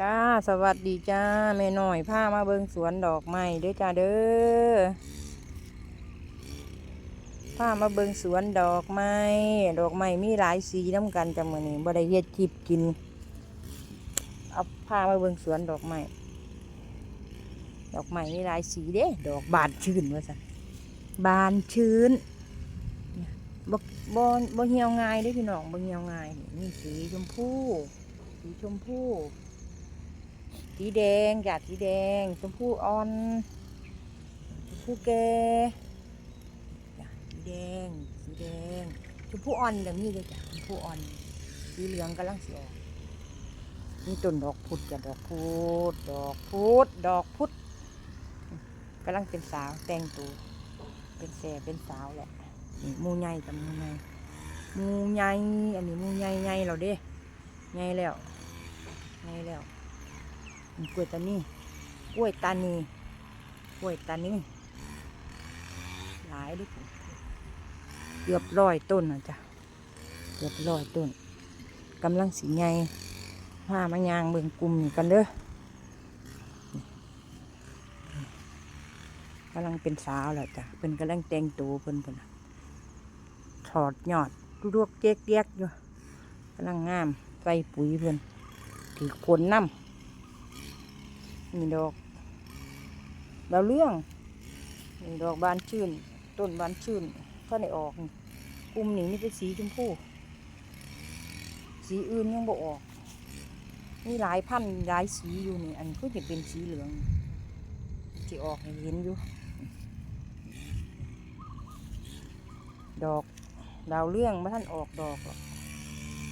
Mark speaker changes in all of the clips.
Speaker 1: จ้าสวัสดีจ้าแม่น้อยพามาเบิงสวนดอกไม้เด้อจ้าเด้อพามาเบิงสวนดอกไม้ดอกไม้มีหลายสีน้ำกันจ้ามือนี้บ่ได้เฮ็ดคลิปกินเอาพามาเบิงสวนดอกไม้ดอกไม้มีหลายสีเด้ดอกบานชื่นว่าซั่นบานชื้นบบ่บ่เหี่ยวง่ายเด้พี่น้องบ่เหี่ยวง่ายนี่สีชมพูสีชมพู สีแดงจ้ะสีแดงชมพูอ่อนชมพูแก่จ้ะสีแดง สีแดงชมพูอ่อนแบบนี้เลยจ้ะชมพูอ่อน สีเหลืองกำลังสีออกนี่ต้นดอกพุดจ้ะดอกพุดดอกพุดดอกพุดกำลังเป็นสาวแต่งตัวเป็นแสเป็นสาวแหละนี่มูใหญ่กับมูใหญ่มูใหญ่อันนี้มูใหญ่ใหญ่เราเด้ใหญ่แล้วใหญ่แล้ว กล้วยตานีกล้วยตานีกล้วยตานีหลายด้วยเกือบร้อยต้นนะจ๊ะเกือบร้อยต้นกำลังสีไงผ้ามายางเบิ่งกลุ่มนี่กันเด้อกำลังเป็นสาวแล้วจ้ะเพิ่นกำลังแต่งตัวเพิ่นเพิ่นถอดยอดลวกเจ๊กเจ๊กอยู่กำลังงามใส่ปุ๋ยเพิ่นถือผลน้ำ นี่ดอกดาวเรื่องนี่ดอกบานชื่น ต้นบานชื่นก็ได้ออกกลุ่มนี้นี่เป็นสีชมพูสีอื่นยังบ่ออก มีหลายพันหลายสีอยู่นี่ อันก็จะเป็นสีเหลืองที่ออกห้เห็นอยู่ ดอกดาวเรื่องไม่ท่านออกดอกหรอก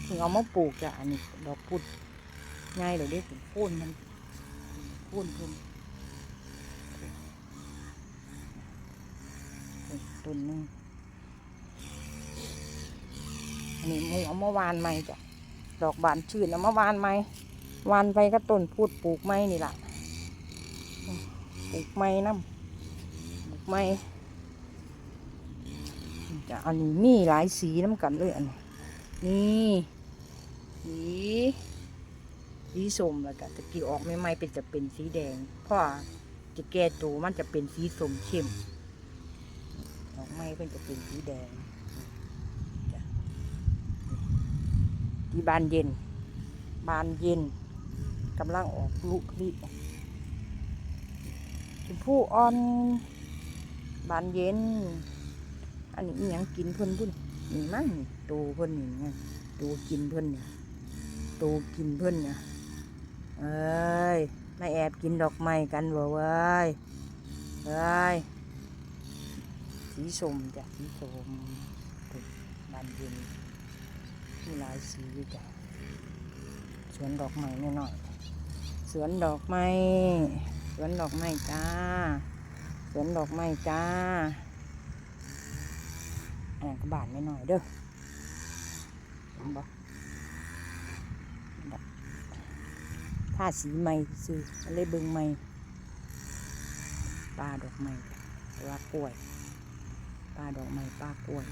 Speaker 1: ถึงเอามาปลูกจ้ะอันนี้ดอกพุดง่ายเลยได้ถึงโค่นมัน พูนพุ่นตุนหนึงอันนี้หมูเอามาวานใหม่จ้ะดอกบานชื่นเอามาวานใหม่วานไปก็ต้นพูดปลูกไม้นี่แหละปลูกไม้น้ำปลูกไม้จะอันนี้มีหลายสีน้ำกันเลยอันนี้นี่สี สีส้มแล้วก็ตะกี้ออกใหม่เป็นจะเป็นสีแดงเพราะจะแก่ตัวมันจะเป็นสีส้มเข้มออกใหม่เป็นจะเป็นสีแดงที่บานเย็น บานเย็นกำลังออกลูกนี่ชมพู่อ่อน บานเย็น อันนี้อิหยังกินเพิ่นพุ่นนี่มั้งนี่ตูเพิ่นนี่ไงตูกินเพิ่นเนี่ยตูกินเพิ่นเนี่ย เอ้ยมาแอบกินดอกไม้กันบ่เว้ยเอ้ยสีส้มจ้ะสีส้มถูกบานเย็นมีหลายสีจ้ะสวนดอกไม้หน่อยๆสวนดอกไม้สวนดอกไม้จ้าสวนดอกไม้จ้าอันนั้นก็บานนิดหน่อยเด้อเห็น บ่ผ้าสีใหม่ซื้อเลยเบิงใหม่ปลาดอกไม้ปลากล้วยปลาดอกไม้ปลากล้วย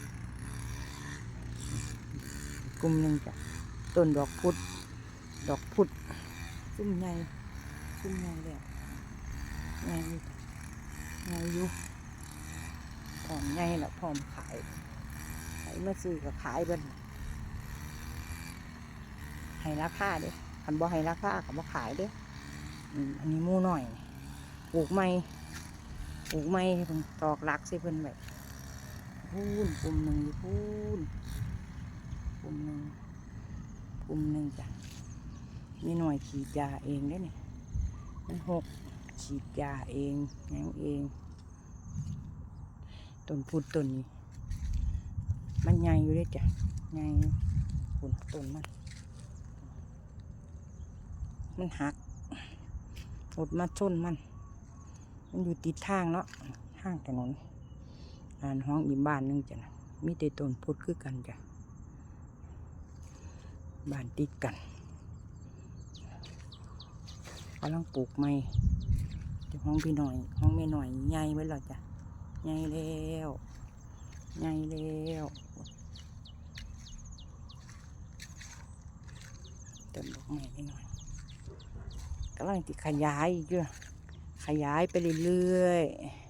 Speaker 1: กลุ่มหนึ่งจ้ะต้นดอกพุดดอกพุดซุ่มใหญ่ซุ่มใหญ่แล้วใหญ่ใหญ่อยู่พร้อมใหญ่แล้วพร้อมขายใครมาซื้อก็ขายบิ้นให้ราคาเด้ คันบ่ให้ราคาก็บ่ขายเด้อันนี้มูหน่อยปลูกใหม่ปลูกใหม่ให้เพิ่นตอกหลักใส่เพิ่นไว้พูนกลุ่มหนึ่งอยู่พูนกลุ่มหนึ่งกลุ่มหนึ่งจ้ะมีหน่อยฉีดยาเองได้เนี่ยมันหกฉีดยาเองหยังเองต้นพูดต้นนี้ มันใหญ่อยู่ด้วยจ้ะใหญ่ผลต้นมัน มันหักรถมาชนมัน มันอยู่ติดทางเนาะทางถนนอ่านห้องอีบ้านหนึงจ้ะนะมีแต่ต้นพุดคือกันจ้ะบ้านติดกันกำลังปลูกไม้เดี๋ยวห้องพี่หน่อยห้องแม่หน่อยใหญ่ไว้แล้วจ้ะใหญ่แล้วใหญ่แล้วเต้นดอกไม้นิดหน่อยำลังจะขยายอีกอยู่ขยายไปเรื่อยๆ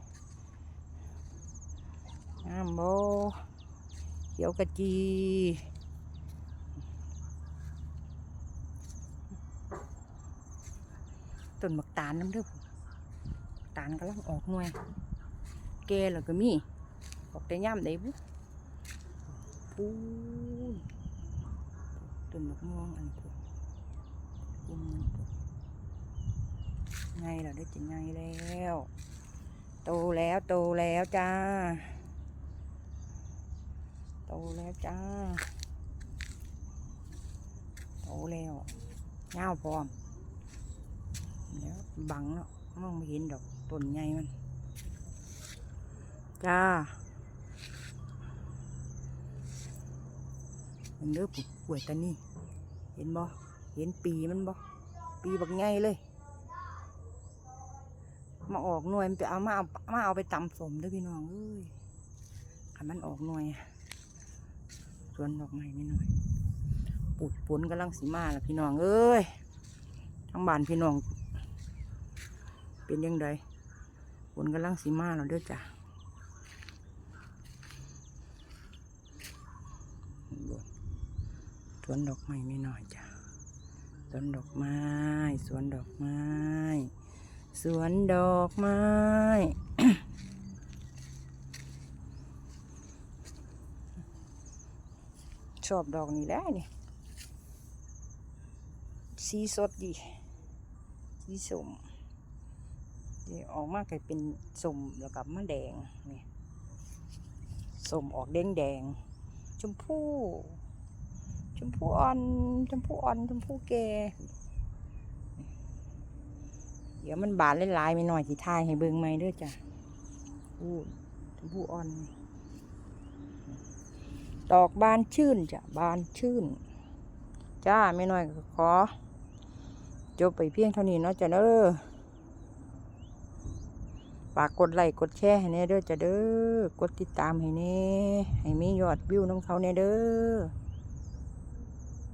Speaker 1: งามโบเขียวกะจีต้นมักตาลน้ำเด้อผมตาลกำลังออกหน่วย แกแล้วก็มีออกแต่ย่ำได้บุปูนต้นมะม่วงอันนี้ปู ไงล่ะได้จะไงแล้ว โตแล้วโตแล้วจ้า โตแล้วจ้า โตแล้วเงาพร้อมเดี๋ยวบังแล้วมองไม่เห็นดอกต้นใหญ่มัน จ้าเห็นเด้อปุ๊ป่วยตานี่ เห็นบ่ เห็นปีมันบ่ ปีบักไงเลย มาออกหน่วยมันไปเอามาเอามาเอาไปตำสมด้อพี่น้องเอ้ยขันมันออกหน่วยสวนดอกไม้ไม่หน่อยปุดฝนกำลังสีมาแล้วพี่น้องเอ้ยทั้งบ้านพี่น้อง เป็นยังไงฝนกำลังสีมาแล้วเด้อจ้ะสวนดอกไม้ไม่น้อยจ้ะสวนดอกไม้ สวนดอกไม้ สวนดอกไม้ ชอบดอกนี้แล้วนี่สีสดดี สีสมนี่ออกมากลายเป็นสมแล้วกับมะแดงนี่สมออกแดงแดงชมพูชมพูอ่อน ชมพูอ่อน ชมพูแก่ ดี๋ยวมันบานหลายไปหน่อยสิทายให้เบิ่งใหม่เด้อจ้ะอู้ชมพูอ่อน ดอกบานชื่นจ้ะบานชื่น จ้าไม่หน้อยขอ จบไปเพียงเท่านี้เนาะจ้ะเด้อฝากกดไลค์กดแชร์ให้แน่เด้อจ้ะเด้อกดติดตามให้แน่ให้มียอดวิวน้ำเขาแน่เด้อ